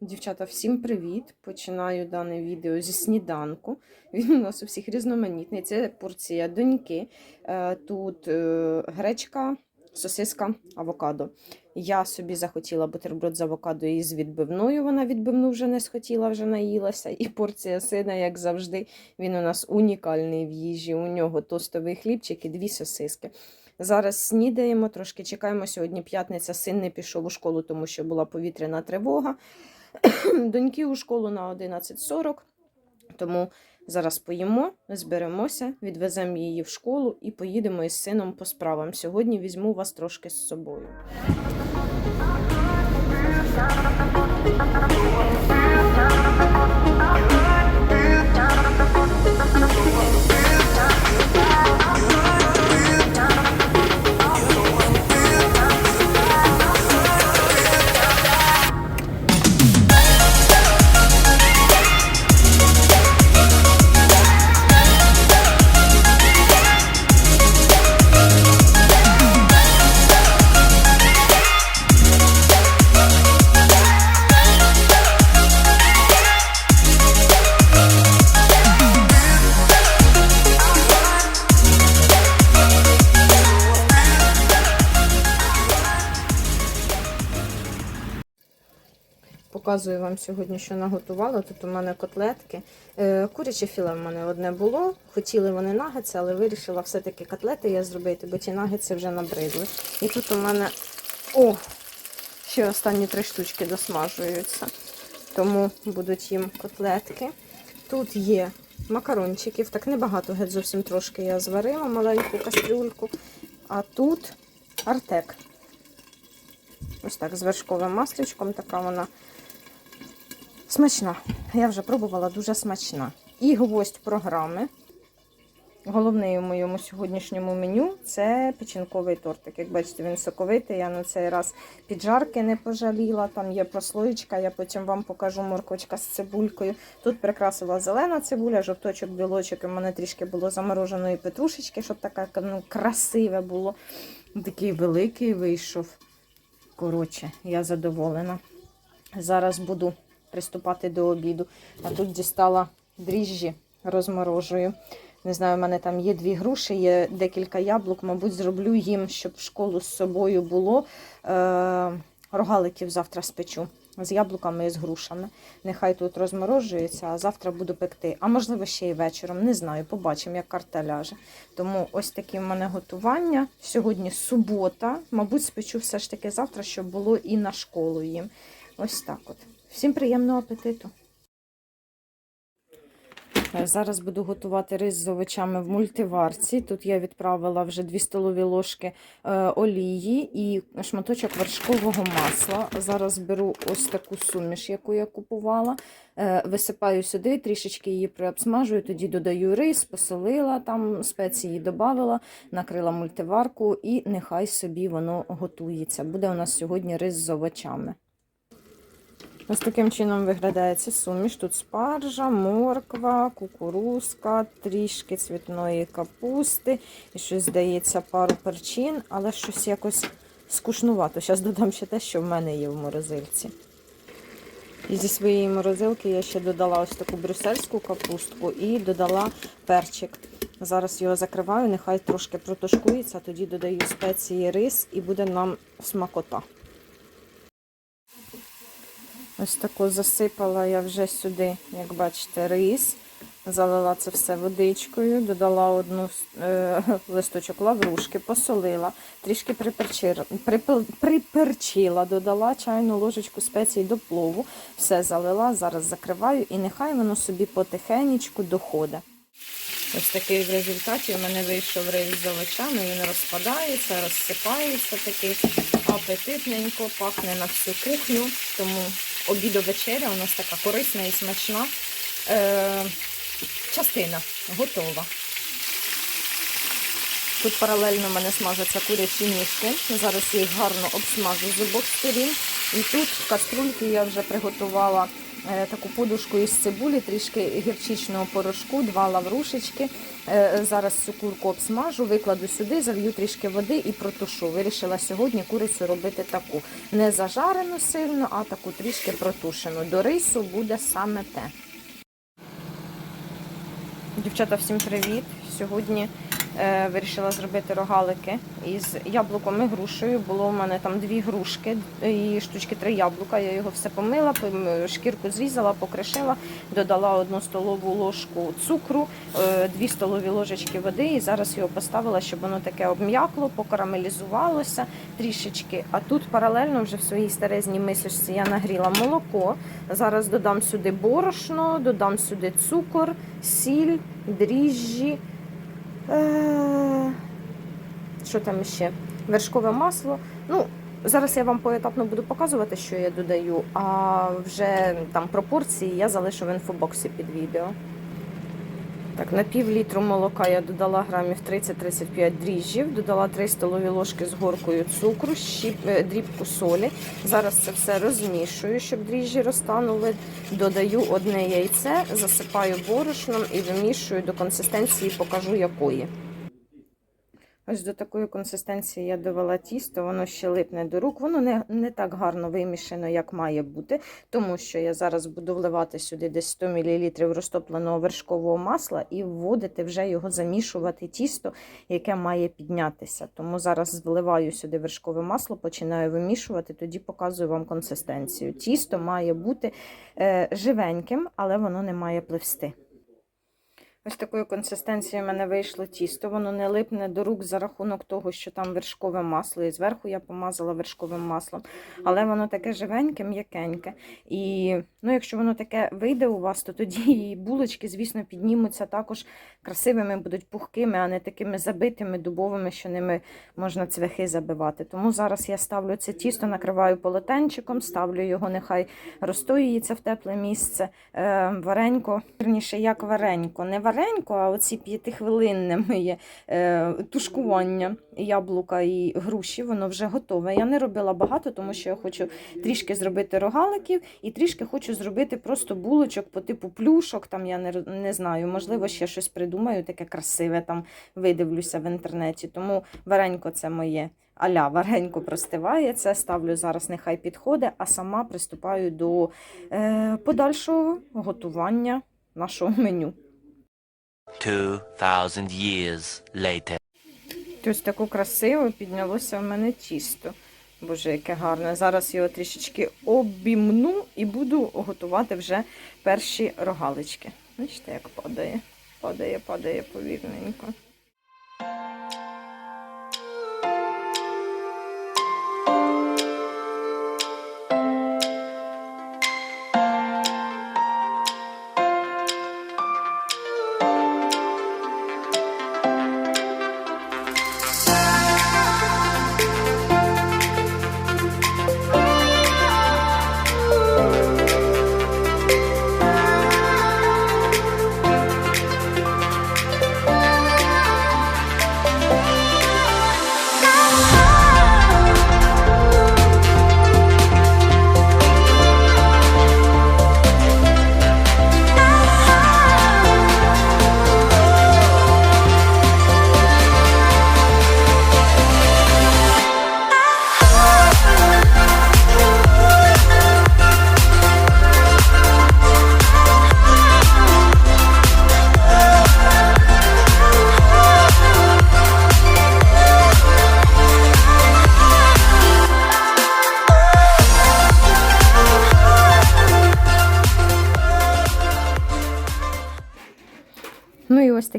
Дівчата, всім привіт! Починаю дане відео зі сніданку. Він у нас у всіх різноманітний. Це порція доньки. Е, Тут е, гречка, сосиска, авокадо. Я собі захотіла бутерброд з авокадо із відбивною. Вона відбивну вже не схотіла, вже наїлася. І порція сина, як завжди, він у нас унікальний в їжі. У нього тостовий хлібчик і дві сосиски. Зараз снідаємо, трошки чекаємо. Сьогодні п'ятниця, син не пішов у школу, тому що була повітряна тривога. Доньки у школу на 11.40, тому зараз поїмо, зберемося, відвеземо її в школу і поїдемо із сином по справам. Сьогодні візьму вас трошки з собою. Показую вам сьогодні, що наготувала. Тут у мене котлетки. Е, Куряче філе в мене одне було. Хотіли вони нагетси, але вирішила все-таки котлети я зробити, бо ті нагетси вже набридли. І тут у мене о, ще останні три штучки досмажуються. Тому будуть їм котлетки. Тут є макарончиків, так небагато, геть зовсім трошки я зварила маленьку кастрюльку. А тут артек. Ось так, з вершковим масличком, така вона смачна. Я вже пробувала дуже смачна. І гвоздь програми. Головний у моєму сьогоднішньому меню це печінковий тортик. Як бачите, він соковитий. Я на цей раз піджарки не пожаліла. Там є прослоєчка, я потім вам покажу моркочка з цибулькою. Тут прикрасила зелена цибуля, жовточок, білочок. У мене трішки було замороженої петрушечки, щоб таке ну, красиве було. Такий великий вийшов. Коротше, я задоволена. Зараз буду приступати до обіду. А тут дістала дріжджі, розморожую. Не знаю, у мене там є дві груші, є декілька яблук. Мабуть, зроблю їм, щоб в школу з собою було. Е- рогаликів завтра спечу. З яблуками і з грушами. Нехай тут розморожується, а завтра буду пекти. А можливо, ще й вечором. Не знаю, побачимо, як карта ляже. Тому ось такі в мене готування. Сьогодні субота. Мабуть, спечу все ж таки завтра, щоб було і на школу їм. Ось так от. Всім приємного апетиту! Е, Зараз буду готувати рис з овочами в мультиварці. Тут я відправила вже 2 столові ложки е, олії і шматочок вершкового масла. Зараз беру ось таку суміш, яку я купувала. Е, Висипаю сюди, трішечки її приобсмажую, тоді додаю рис, посолила, там спеції додавила, накрила мультиварку і нехай собі воно готується. Буде у нас сьогодні рис з овочами. Ось таким чином виглядає ця суміш. Тут спаржа, морква, кукурузка, трішки цвітної капусти і щось здається пару перчин, але щось якось скучнувато. Зараз додам ще те, що в мене є в морозильці. І зі своєї морозилки я ще додала ось таку брюссельську капустку і додала перчик. Зараз його закриваю, нехай трошки протушкується, тоді додаю спеції рис і буде нам смакота. Ось таку засипала я вже сюди, як бачите, рис. Залила це все водичкою, додала одну е, листочок лаврушки, посолила, трішки приперчила, додала чайну ложечку спецій до плову, все залила, зараз закриваю і нехай воно собі потихенечку доходить. Ось такий в результаті у мене вийшов рис з овочами, він розпадається, розсипається такий апетитненько, пахне на всю кухню. Тому обідо-вечеря у нас така корисна і смачна. Е, частина готова. Тут паралельно в мене смажаться курячі ніжки. Зараз їх гарно обсмажу з обох сторін. І тут в каструльки я вже приготувала таку подушку із цибулі, трішки гірчичного порошку, два лаврушечки. Е, Зараз цю курку обсмажу, викладу сюди, залью трішки води і протушу. Вирішила сьогодні курицю робити таку. Не зажарену сильно, а таку трішки протушену. До рису буде саме те. Дівчата, всім привіт! Сьогодні е, вирішила зробити рогалики із яблуком і грушею. Було у мене там дві грушки і штучки три яблука. Я його все помила, шкірку зрізала, покришила, додала одну столову ложку цукру, е, дві столові ложечки води. І зараз його поставила, щоб воно таке обм'якло, покарамелізувалося трішечки. А тут паралельно вже в своїй старезній мисочці я нагріла молоко. Зараз додам сюди борошно, додам сюди цукор, сіль, дріжджі. Е, Що там ще? Вершкове масло. Ну, зараз я вам поетапно буду показувати, що я додаю, а вже там пропорції я залишу в інфобоксі під відео. Так, на пів літру молока я додала грамів 30-35 дріжджів, додала 3 столові ложки з горкою цукру, щіп, е, дрібку солі. Зараз це все розмішую, щоб дріжджі розтанули. Додаю одне яйце, засипаю борошном і вимішую до консистенції, покажу якої. Ось до такої консистенції я довела тісто, воно ще липне до рук. Воно не, не так гарно вимішано, як має бути, тому що я зараз буду вливати сюди десь 100 мл розтопленого вершкового масла і вводити вже його замішувати тісто, яке має піднятися. Тому зараз вливаю сюди вершкове масло, починаю вимішувати, тоді показую вам консистенцію. Тісто має бути е, живеньким, але воно не має пливсти. Ось такої консистенції в мене вийшло тісто. Воно не липне до рук за рахунок того, що там вершкове масло. І зверху я помазала вершковим маслом. Але воно таке живеньке, м'якеньке. І ну, якщо воно таке вийде у вас, то тоді і булочки, звісно, піднімуться також красивими, будуть пухкими, а не такими забитими, дубовими, що ними можна цвяхи забивати. Тому зараз я ставлю це тісто, накриваю полотенчиком, ставлю його, нехай розстоюється в тепле місце. Е, варенько, верніше, як варенько. Не варенько, а оці п'ятихвилинне моє е, тушкування яблука і груші, воно вже готове. Я не робила багато, тому що я хочу трішки зробити рогаликів і трішки хочу зробити просто булочок по типу плюшок. Там я не, не знаю, можливо, ще щось придумаю, таке красиве там видивлюся в інтернеті. Тому варенько це моє. Аля варенько простиває, це ставлю зараз, нехай підходить, а сама приступаю до е, подальшого готування нашого меню. 2,000 years later. Ось таку красиву піднялося в мене тісто. Боже, яке гарне. Зараз його трішечки обімну і буду готувати вже перші рогалички. Бачите, як падає. Падає, падає повільненько.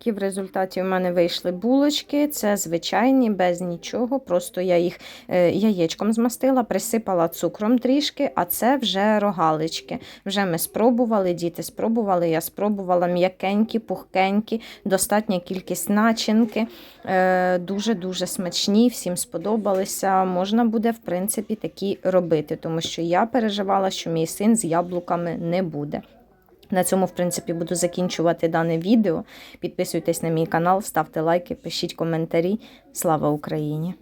Такі в результаті у мене вийшли булочки. Це звичайні, без нічого. Просто я їх е, яєчком змастила, присипала цукром трішки, а це вже рогалички. Вже ми спробували, діти спробували, я спробувала м'якенькі, пухкенькі, достатня кількість начинки. Е, Дуже-дуже смачні, всім сподобалися. Можна буде, в принципі, такі робити, тому що я переживала, що мій син з яблуками не буде. На цьому, в принципі, буду закінчувати дане відео. Підписуйтесь на мій канал, ставте лайки, пишіть коментарі. Слава Україні!